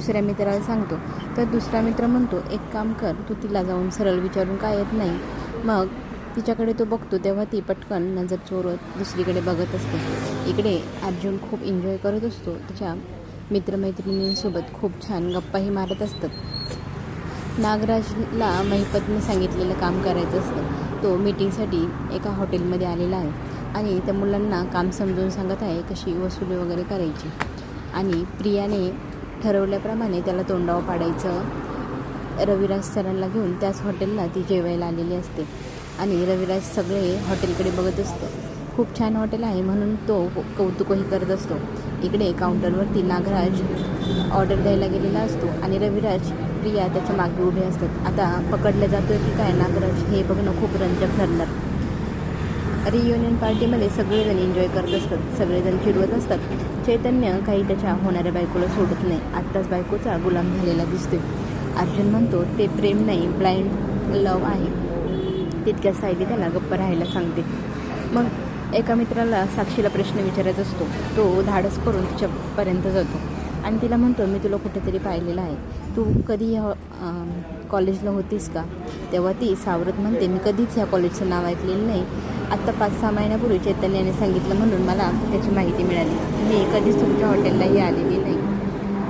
दुसऱ्या मित्राला सांगतो. तर दुसरा मित्र म्हणतो एक काम कर तू तिला जाऊन सरळ विचारून काय येत नाही. मग तिच्याकडे तो बघतो तेव्हा ती पटकन नजर चोरत दुसरीकडे बघत असते. इकडे अर्जुन खूप एन्जॉय करत असतो. त्याच्या मित्रमैत्रिणींसोबत खूप छान गप्पाही मारत असतात. नागराजला महिपतने सांगितलेलं काम करायचं असतं. तो मीटिंगसाठी एका हॉटेलमध्ये आलेला आहे आणि त्या मुलांना काम समजून सांगत आहे कशी वसुली वगैरे करायची. आणि प्रियाने ठरवल्याप्रमाणे त्याला तोंडावर पाडायचं. रविराज सरांना घेऊन त्याच हॉटेलला ती जेवायला आलेली असते. आणि रविराज सगळे हॉटेलकडे बघत असतो. खूप छान हॉटेल आहे म्हणून तो कौतुकही करत असतो. इकडे काउंटरवरती नागराज ऑर्डर द्यायला गेलेला असतो आणि रविराज प्रिया त्याच्यामागे उभे असतात. आता पकडलं जातोय की काय नागराज? हे बघणं खूप रंजक ठरणार. रियुनियन पार्टीमध्ये सगळेजण एन्जॉय करत असतात सगळेजण फिरवत असतात. चैतन्य काही त्याच्या होणाऱ्या बायकोला सोडत नाही. आत्ताच बायकोचा गुलाम झालेला दिसतोय. अर्जुन म्हणतो ते प्रेम नाही ब्लाइंड लव आहे. तितक्या सायली त्याला गप्प राहायला सांगते. मग एका मित्राला साक्षीला प्रश्न विचारायचा असतो. तो धाडस करून तिच्यापर्यंत जातो. आणि तिला म्हणतो मी तुला कुठेतरी पाहिलेलं आहे. तू कधी ह्या कॉलेजला होतीस का? तेव्हा ती सावरत म्हणते मी कधीच ह्या कॉलेजचं नाव ऐकलेलं नाही. आत्ता पाच सहा महिन्यापूर्वी चैतन्याने सांगितलं म्हणून मला त्याची माहिती मिळाली. मी कधीच तुमच्या हॉटेललाही आलेली नाही.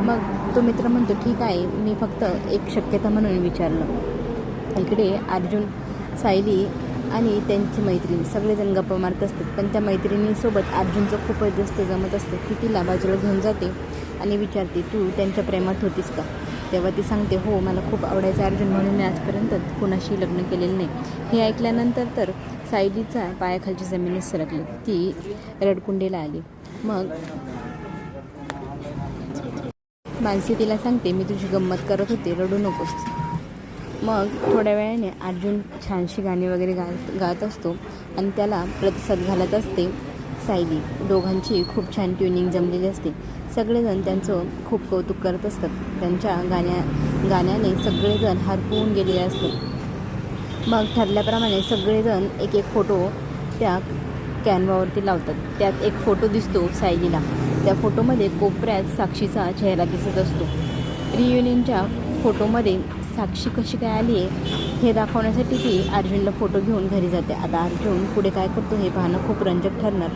मग तो मित्र म्हणतो ठीक आहे मी फक्त एक शक्यता म्हणून विचारलं. इकडे अर्जुन सायली आणि त्यांची मैत्रीण सगळेजण गप्पा मारत असतात. पण त्या मैत्रिणीसोबत अर्जुनचं खूपच जास्त जमत असतं ती तिला बाजूला घेऊन जाते आणि विचारते तू त्यांच्या प्रेमात होतीस का? तेव्हा ती सांगते हो मला खूप आवडायचं अर्जुन म्हणून मी आजपर्यंत कुणाशी लग्न केलेलं नाही. हे ऐकल्यानंतर तर सायलीचा पायाखालची जमीनच सरकली. ती रडकुंडीला आली. मग मानसी तिला सांगते मी तुझी गंमत करत होते रडू नकोस. मग थोड्या वेळाने अर्जुन छानशी गाणी वगैरे गा गात असतो आणि त्याला प्रतिसाद घालत असते सायली. दोघांची खूप छान ट्युनिंग जमलेली असते. सगळेजण त्यांचं खूप कौतुक करत असतात. त्यांच्या गाण्या गाण्याने सगळेजण हरपून गेलेले असतात मग ठरल्याप्रमाणे सगळेजण एक एक फोटो त्या कॅनवावरती लावतात. त्यात एक फोटो दिसतो सायलीला. त्या फोटोमध्ये कोपऱ्यात साक्षीचा चेहरा दिसत असतो. रियुनियनच्या फोटोमध्ये साक्षी कशी काय आली आहे हे दाखवण्यासाठी ती अर्जुनला फोटो घेऊन घरी जाते. आता अर्जुन पुढे काय करतो हे पाहणं खूप रंजक ठरणार.